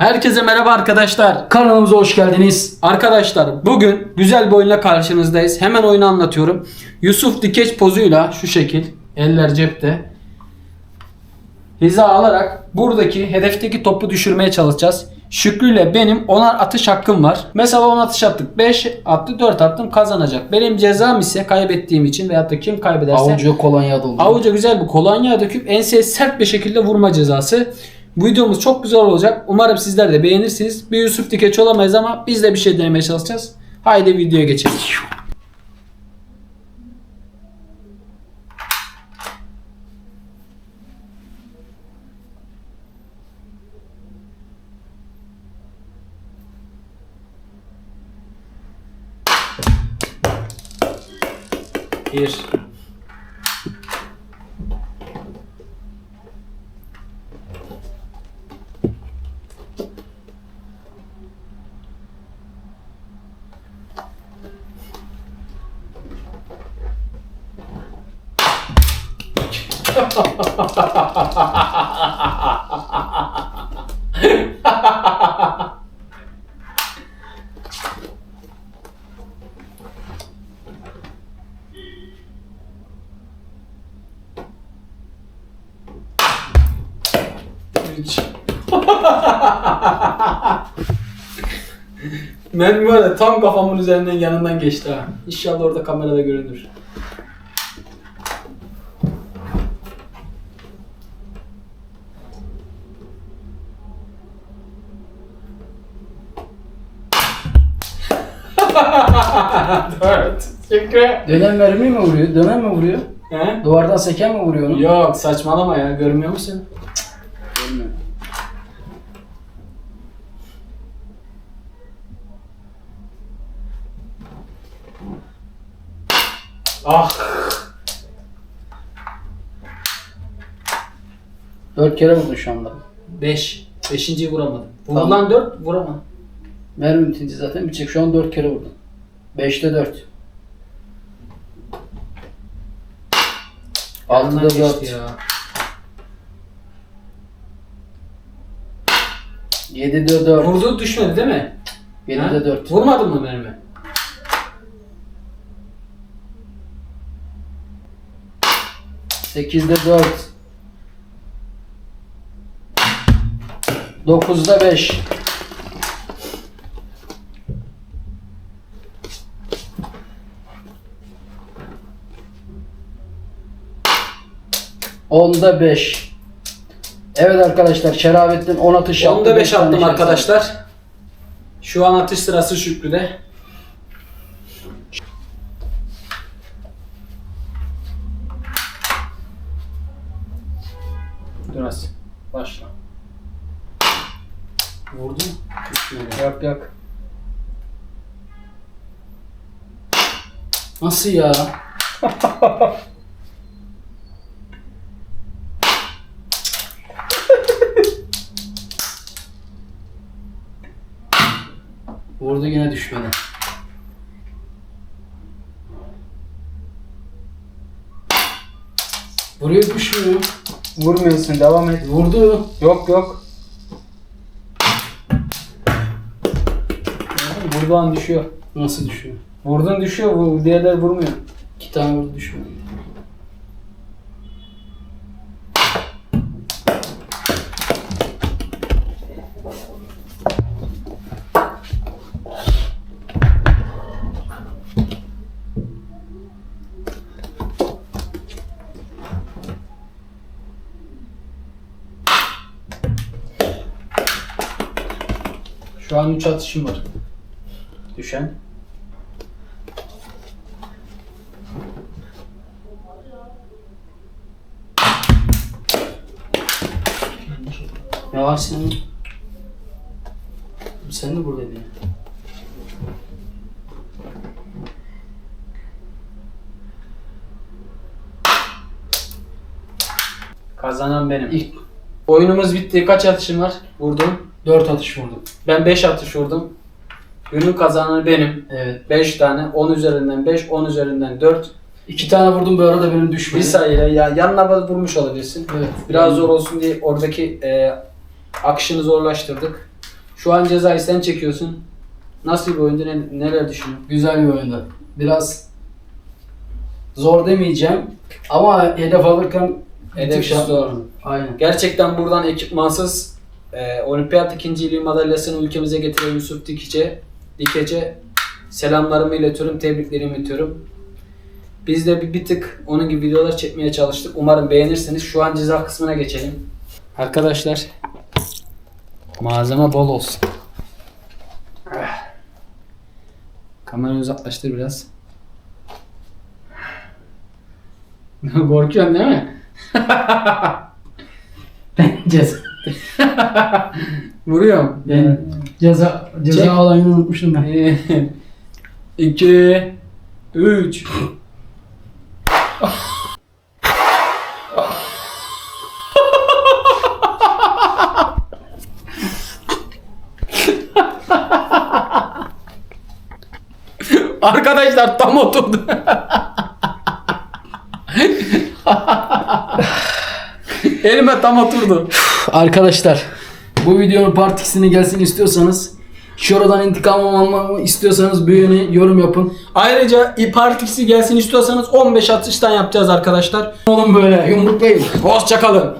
Herkese merhaba arkadaşlar. Kanalımıza hoş geldiniz. Arkadaşlar bugün güzel bir oyunla karşınızdayız. Hemen oyunu anlatıyorum. Yusuf dikeç pozuyla şu şekil eller cepte hiza alarak buradaki hedefteki topu düşürmeye çalışacağız. Şükrü ile benim onar atış hakkım var. Mesela 10 atış attık. 5 attı 4 attım kazanacak. Benim cezam ise kaybettiğim için veyahut da kim kaybederse Avucuya kolonya doldu. Avuca güzel bir kolonya döküp enseye sert bir şekilde vurma cezası. Bu videomuz çok güzel olacak. Umarım sizler de beğenirsiniz. Bir Yusuf Dikeç olamayız ama biz de bir şey denemeye çalışacağız. Haydi videoya geçelim. Bir. Var ya tam kafamın üzerinden yanından geçti ha. İnşallah orada kamerada görünür. Dört. Şükrü. Dönen mermi mi vuruyor? Dönen mi vuruyor? He? Duvardan seken mi vuruyor onu? Yok saçmalama ya görmüyor musun? Bilmiyorum. Ah. Dört kere vurdun şu anda. Beş. Beşinciyi vuramadım. Tamam. Vurulan dört vuramadım. Mermi bitince zaten bitecek. Şu an dört kere vurdun. Beşte dört. Yanından Altıda geçti dört. ya. Yedide dört. Vurduğu düşmedi değil mi? Ha? Yedide dört. Vurmadın mı mermi? Sekizde dört. Dokuzda beş. Onda beş. Evet arkadaşlar Şerafettin 10 atış yaptı. Onda beş beş tane attım şans arkadaşlar. Şu an atış sırası Şükrü'de. Dur az. Başla. Vurdun. Düşmedi. Yok yok. Nasıl ya? Vurdu yine düşmedi. Vuruyor düşmüyor. Vurmuyorsun devam et. Vurdu. Yok yok. Vurduğu an düşüyor. Nasıl düşüyor? Vurdun düşüyor. Bu diğerler vurmuyor. İki tane vurdu düşmedi. Şu an 3 atışım var. Düşen. Ne var senin? Sen de buradaydın ya. Kazanan benim. İlk Oyunumuz bitti. Kaç atışım var? Vurdum. Dört atış vurdum. Ben 5 atış vurdum. Günün kazananı benim. Evet. 5 tane. 10 üzerinden 5, 10 üzerinden 4. İki tane vurdum bu arada benim düşmedi. Bir sayıyla ya yanına vurmuş olabilirsin. Evet. Biraz zor olsun diye oradaki e, akışını zorlaştırdık. Şu an cezayı sen çekiyorsun. Nasıl bir oyundu? ne- neler düşünüyorsun? Güzel bir oyundu. Biraz zor demeyeceğim ama hedef alırken bir Hedef şey zor. Aynen. Gerçekten buradan ekipmansız e, olimpiyat ikinciliği madalyasını ülkemize getiren Yusuf Dikeç'e Dikeç'e selamlarımı iletiyorum, tebriklerimi iletiyorum. Biz de bir, bir tık onun gibi videolar çekmeye çalıştık. Umarım beğenirsiniz. Şu an ceza kısmına geçelim. Arkadaşlar malzeme bol olsun. Kamerayı uzaklaştır biraz. Korkuyorsun değil mi? Ceza. Vuruyorum. Ben ceza ceza Çek. olayını unutmuşum ben. 2 3 Arkadaşlar tam oturdu. Elime tam oturdu. Arkadaşlar bu videonun part 2'sini gelsin istiyorsanız Şuradan intikam almamı istiyorsanız büyüğünü yorum yapın. Ayrıca partisi gelsin istiyorsanız 15 atıştan yapacağız arkadaşlar. Oğlum böyle yumruklayın. Hoşçakalın.